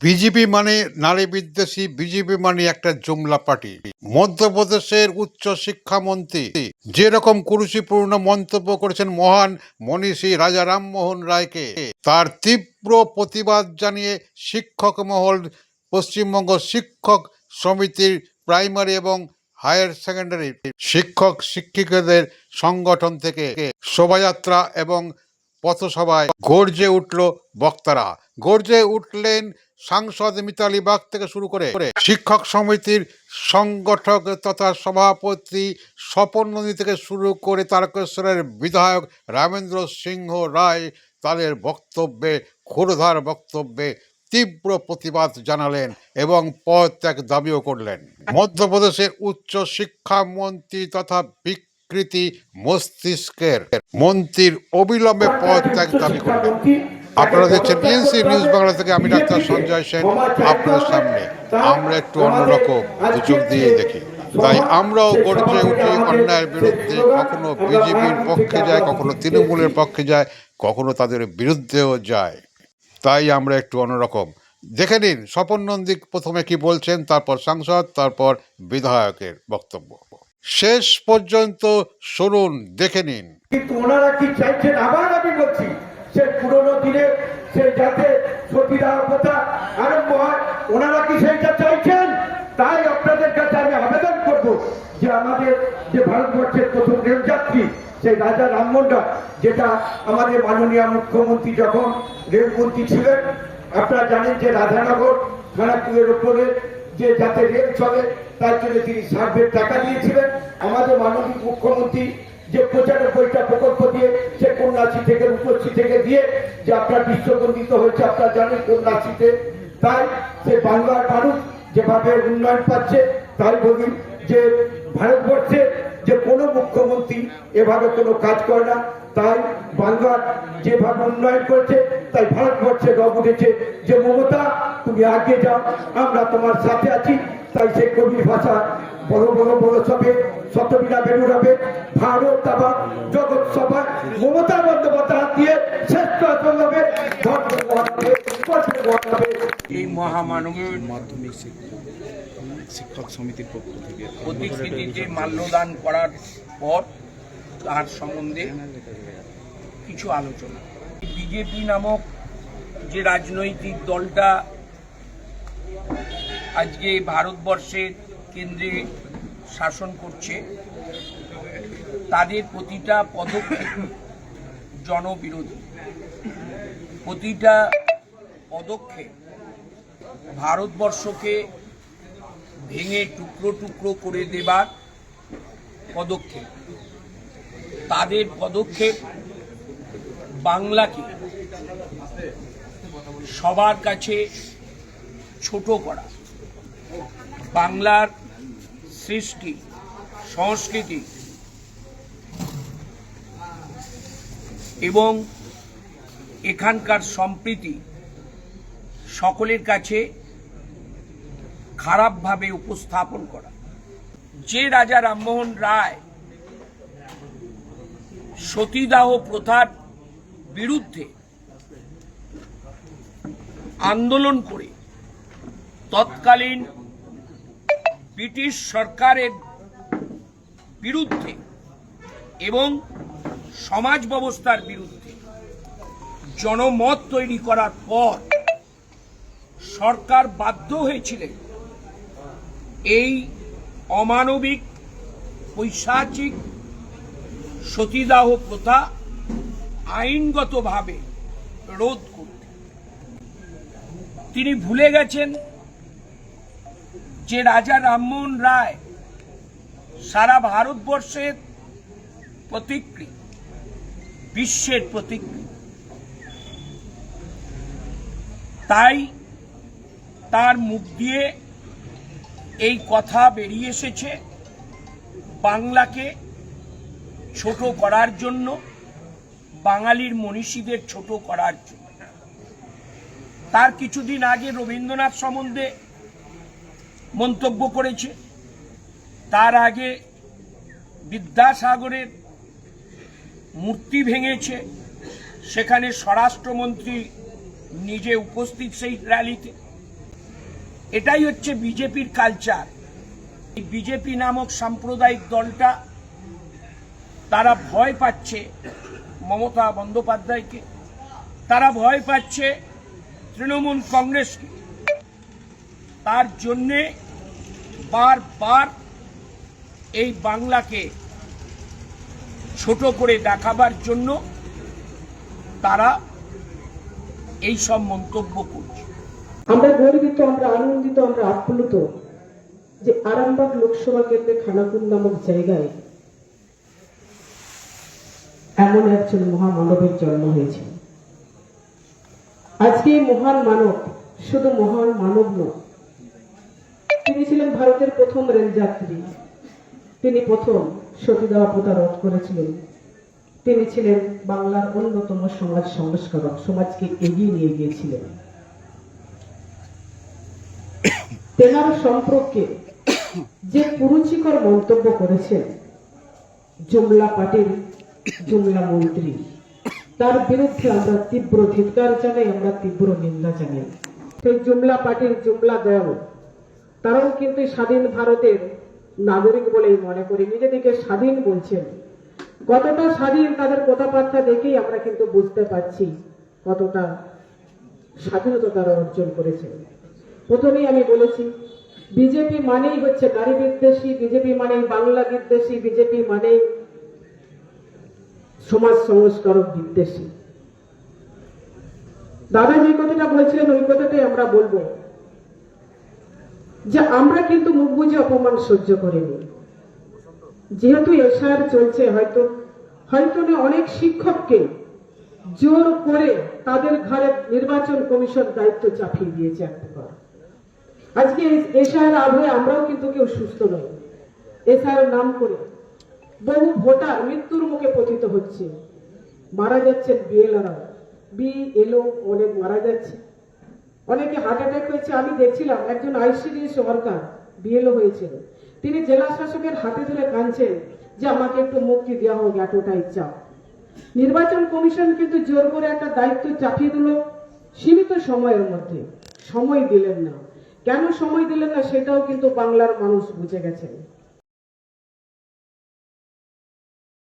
BJP মানে নারী বিদ্বেষী, বিজেপি মানে একটা জুমলা পার্টি। মধ্যপ্রদেশের উচ্চ শিক্ষামন্ত্রী যেরকম কুরুচিপূর্ণ মন্তব্য করেছেন মহান মনীষী রাজা রামমোহন রায়কে, তার তীব্র প্রতিবাদ জানিয়ে শিক্ষক মহল, পশ্চিমবঙ্গ শিক্ষক সমিতির প্রাইমারি এবং হায়ার সেকেন্ডারি শিক্ষক শিক্ষিকাদের সংগঠন থেকে শোভাযাত্রা এবং পথসভায় গর্জে উঠল বক্তারা। গর্জে উঠলেন সাংসদ মিতালি বাগ থেকে শুরু করে শিক্ষক সমিতির সংগঠক তথা সভাপতি স্বপন নদী থেকে শুরু করে তারকেশ্বরের বিধায়ক রামেন্দ্র সিংহ রায় তাদের বক্তব্যে, ক্ষুরধার বক্তব্যে তীব্র প্রতিবাদ জানালেন এবং পদত্যাগ দাবিও করলেন। মধ্যপ্রদেশের উচ্চ শিক্ষামন্ত্রী তথা বিকৃতি মস্তিষ্কের মন্ত্রীর অবিলম্বে পদত্যাগ দাবি করলেন। আপনারা দেখছেন বিএনসি নিউজ বাংলা থেকে আমি ডাক্তার সঞ্জয় সেন আপনাদের সামনে, আমরা একটু অন্যরকম দু চোখ দিয়ে দেখি। তাই আমরাও গর্জে উঠি, অন্যায়ের বিরুদ্ধে, কখনো বিজেপির পক্ষে যায়, কখনো তৃণমূলের পক্ষে যায়, কখনো তাদের বিরুদ্ধেও যায়। তাই আমরা একটু অন্যরকম। দেখে নিন, স্বপন নন্দী প্রথমে কি বলছেন, তারপর সাংসদ, তারপর বিধায়কের বক্তব্য। শেষ পর্যন্ত শুনুন, দেখে নিন। ওনারা কি চাইছেন, আবার আমি বলছি সে পুরোনো দিনে সে যাতে সতীদাহ প্রথা আরম্ভ হয়, ওনারা কি সেইটা চাইছেন? তাই আপনাদের কাছে আমি আবেদন করব যে আমাদের যে ভারতবর্ষের প্রথম রেলযাত্রী, সেই রাজা রামমোহনরা যেটা আমাদের মাননীয় মুখ্যমন্ত্রী যখন রেলমন্ত্রী ছিলেন, আপনারা জানেন যে রাধানগর খানাপুরের উপরে যে যাতে রেল চলে, তার জন্য তিনি সার্ভের টাকা দিয়েছিলেন। আমাদের মাননীয় মুখ্যমন্ত্রী যে পঁচানব্বইটা প্রকল্প দিয়ে, সে কন্যাশ্রী থেকে রূপশ্রী থেকে দিয়ে যে আপনার বিশ্ববন্দিত হয়েছে, আপনারা জানেন কন্যাশ্রীতে। তাই সে বাংলার মানুষ যেভাবে উন্নয়ন পাচ্ছে, তাই বলি যে ভারতবর্ষে যে কোনো মুখ্যমন্ত্রী এভাবে কোনো কাজ করে না। তাই বাংলার যেভাবে উন্নয়ন করেছে, তাই ভারতবর্ষে রব উঠেছে যে, মমতা, তুমি আগে যাও, আমরা তোমার সাথে আছি। তাই সে কবির ভাষা বড় বড় বড় সবে শতবিনা বেরুরাবে ভারত আবার জগৎ সভা মমতা বন্দ্যোপাধ্যায় হাত দিয়ে শ্রেষ্ঠ আসন হবে। এই মহামানবীয় মাধ্যমিক শিক্ষক শিক্ষক সমিতির পক্ষ থেকে প্রতিকৃতিতে মাল্যদান করার পর তার সম্বন্ধে কিছু আলোচনা। বিজেপি নামক যে রাজনৈতিক দলটা আজকে ভারতবর্ষের কেন্দ্রে শাসন করছে, তাদের প্রতিটা পদক্ষেপ জনবিরোধী। প্রতিটা পদক্ষেপ ভারতবর্ষকে ভেঙে টুকরো টুকরো করে দেবার পদক্ষেপ। তাদের পদক্ষেপ বাংলাকে সবার কাছে ছোট করা। বাংলার সৃষ্টি, সংস্কৃতি এবং এখানকার সম্প্রীতি সকলের কাছে খারাপভাবে উপস্থাপন করা। যে রাজা রামমোহন রায় সতীদাহ প্রথার বিরুদ্ধে আন্দোলন করে তৎকালীন ব্রিটিশ সরকারের বিরুদ্ধে এবং সমাজ ব্যবস্থার বিরুদ্ধে জনমত তৈরি করার পর সরকার বাধ্য হয়েছিলেন এই অমানবিক, পৈশাচিক সতীদাহ প্রথা আইনগতভাবে রোধ করতে। তিনি ভুলে গেছেন যে রাজা রামমোহন রায় সারা ভারতবর্ষের প্রতিকৃতি বিশ্বের প্রতিকৃতি তাই তার মুখ দিয়ে এই কথা বেরিয়ে এসেছে বাংলাকে ছোট করার জন্য, বাঙালির মনীষীদের ছোট করার জন্য। তার কিছুদিন আগে রবীন্দ্রনাথ সম্বন্ধে মন্তব্য করেছে। তার আগে বিদ্যাসাগরের মূর্তি ভেঙেছে। সেখানে স্বরাষ্ট্রমন্ত্রী নিজে উপস্থিত সেই র্যালিতে। এটাই হচ্ছে বিজেপির কালচার এই বিজেপি নামক সাম্প্রদায়িক দলটা তারা ভয় পাচ্ছে মমতা বন্দ্যোপাধ্যায়কে। তারা ভয় পাচ্ছে তৃণমূল কংগ্রেসকে। তার জন্যে বারবার এই বাংলাকে ছোট করে দেখাবার জন্য তারা এই সব মন্তব্য করছে। আমরা গর্বিত, আমরা আনন্দিত, আমরা আপ্লুত যে আরামবাগ লোকসভা কেন্দ্রে খানাকুল নামক জায়গায় এমন একজন মহামানবের জন্ম হয়েছে। আজকে এই মহান মানব শুধু মহান মানব নয় ভারতের প্রথম রেলযাত্রী। তিনি প্রথম সতীদাহ প্রথা রোধ করেছিলেন। তিনি ছিলেন বাংলার অন্যতম সমাজ সংস্কারক, সমাজকে এগিয়ে নিয়ে গিয়েছিলেন। তেনার সম্পর্কে যে কুরুচিকর মন্তব্য করেছেন জুমলা পার্টির জুমলা মন্ত্রী, তার বিরুদ্ধে আমরা তীব্র ধিক্কার জানাই, আমরা তীব্র নিন্দা জানাই। সেই জুমলা পার্টির জুমলা দল তারাও কিন্তু স্বাধীন ভারতের নাগরিক বলেই মনে করি, নিজেদেরকে স্বাধীন বলছেন। কতটা স্বাধীন তাদের কথাবার্তা দেখেই আমরা কিন্তু বুঝতে পারছি কতটা স্বাধীনতা তারা অর্জন করেছে প্রথমেই আমি বলেছি, বিজেপি মানেই হচ্ছে নারী বিদ্বেষী, বিজেপি মানেই বাংলা বিদ্বেষী, বিজেপি মানেই সমাজ সংস্কারক বিদ্বেষী। দাদা যে কথাটা বলেছিলেন, ওই কথাটাই আমরা বলব। যে আমরা কিন্তু মুখ বুঝে অপমান সহ্য করিনি। যেহেতু এসআর চলছে, হয়তো হয়তো অনেক শিক্ষককে জোর করে তাদের ঘরে নির্বাচন কমিশন দায়িত্ব চাপিয়ে দিয়েছে এক প্রকার। আজকে এসআর আবহে আমরাও কিন্তু কেউ সুস্থ নই। এসআর নাম করে বহু ভোটার মৃত্যুর মুখে পতিত হচ্ছে। মারা যাচ্ছেন বিএলআরা বি এলও অনেক মারা যাচ্ছে। অনেকে হার্ট অ্যাটাক হয়েছে, আমি দেখছিলাম একজন আইসিডিএস ওয়ার্কার বিএলও হয়েছিল। তিনি জেলা শাসকের হাতে ধরে কাঁদছেন যে আমাকে একটু মুক্তি দেওয়া হোক এতটাই চাপ নির্বাচন কমিশন কিন্তু জোর করে একটা দায়িত্ব চাপিয়ে দিল সীমিত সময়ের মধ্যে। সময় দিলেন না। কেন সময় দিলেন না সেটাও কিন্তু বাংলার মানুষ বুঝে গেছেন।